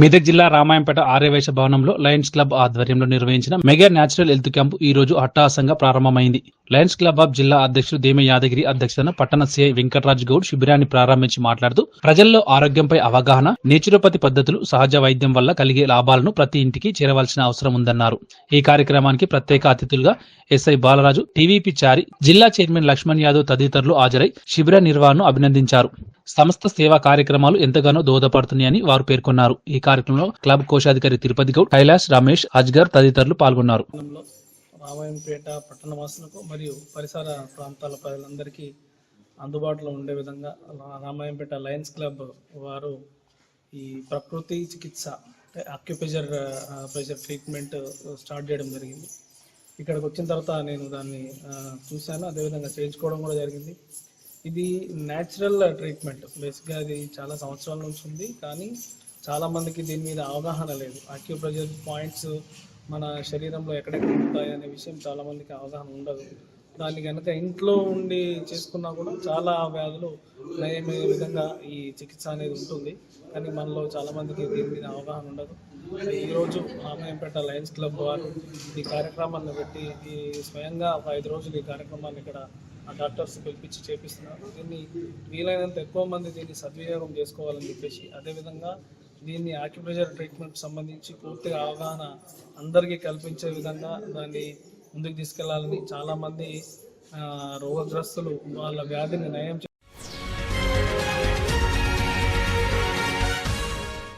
మెదక్ జిల్లా రామాయంపేట ఆర్యవేశ భవనంలో Lions club ఆధ్వర్యంలో నిర్వహించిన మెగా న్యాచురల్ హెల్త్ క్యాంపు ఈ రోజు అట్టహాసంగా ప్రారంభమైంది. లయన్స్ క్లబ్ ఆఫ్ జిల్లా అధ్యక్షుడు దేమ యాదగిరి అధ్యక్షతన పట్టణ సిఐ వెంకటరాజ్ గౌడ్ శిబిరాన్ని ప్రారంభించి మాట్లాడుతూ ప్రజల్లో ఆరోగ్యంపై అవగాహన నేచురోపతి పద్ధతులు సహజ వైద్యం వల్ల కలిగే లాభాలను ప్రతి ఇంటికి చేరవలసిన అవసరం ఉందన్నారు. ఈ కార్యక్రమానికి ప్రత్యేక అతిథులుగా ఎస్ఐ బాలరాజు టీవీపీ చారి జిల్లా చైర్మన్ లక్ష్మణ్ యాదవ్ తదితరులు హాజరై శిబిర నిర్వహణను అభినందించారు. సంస్థ సేవా కార్యక్రమాలు ఎంతగానో దోహదపడుతున్నాయని వారు పేర్కొన్నారు. ఈ కార్యక్రమంలో క్లబ్ కోశాధికారి తిరుపతి గౌడ్ కైలాష్ రమేష్ అజ్గర్ తదితరులు పాల్గొన్నారు. రామాయణపేట రామాయంపేట పట్టణవాసులకు మరియు పరిసర ప్రాంతాల ప్రజలందరికీ అందుబాటులో ఉండే విధంగా రామాయంపేట లయన్స్ క్లబ్ వారు ఈ ప్రకృతి చికిత్స అంటే అక్యుప్రెషర్ ప్రెషర్ ట్రీట్మెంట్ స్టార్ట్ చేయడం జరిగింది. ఇక్కడికి వచ్చిన తర్వాత నేను దాన్ని చూశాను. అదేవిధంగా చేయించుకోవడం కూడా జరిగింది. ఇది న్యాచురల్ ట్రీట్మెంట్ బేసిక్గా అది చాలా సంవత్సరాల నుంచి ఉంది కానీ చాలామందికి దీని మీద అవగాహన లేదు. అక్యూప్రెజర్ పాయింట్స్ మన శరీరంలో ఎక్కడెక్కడ ఉంటాయి అనే విషయం చాలామందికి అవగాహన ఉండదు. దాన్ని కనుక ఇంట్లో ఉండి చేసుకున్నా కూడా చాలా వ్యాధులు నయమయ్యే విధంగా ఈ చికిత్స అనేది ఉంటుంది. కానీ మనలో చాలామందికి దీని మీద అవగాహన ఉండదు. ఈరోజు రామాయంపేట లయన్స్ క్లబ్ వారు ఈ కార్యక్రమాన్ని పెట్టి ఈ స్వయంగా ఒక ఐదు రోజులు ఈ కార్యక్రమాన్ని ఇక్కడ డాక్టర్స్ పిలిపించి చేపిస్తున్నారు. దీన్ని వీలైనంత ఎక్కువ మంది దీన్ని సద్వినియోగం చేసుకోవాలని చెప్పేసి అదేవిధంగా దీన్ని ఆక్యుప్రెషర్ ట్రీట్మెంట్ సంబంధించి పూర్తిగా అవగాహన అందరికీ కల్పించే విధంగా దాన్ని ముందుకు తీసుకెళ్ళాలని చాలామంది రోగగ్రస్తులు వాళ్ళ వ్యాధిని నయం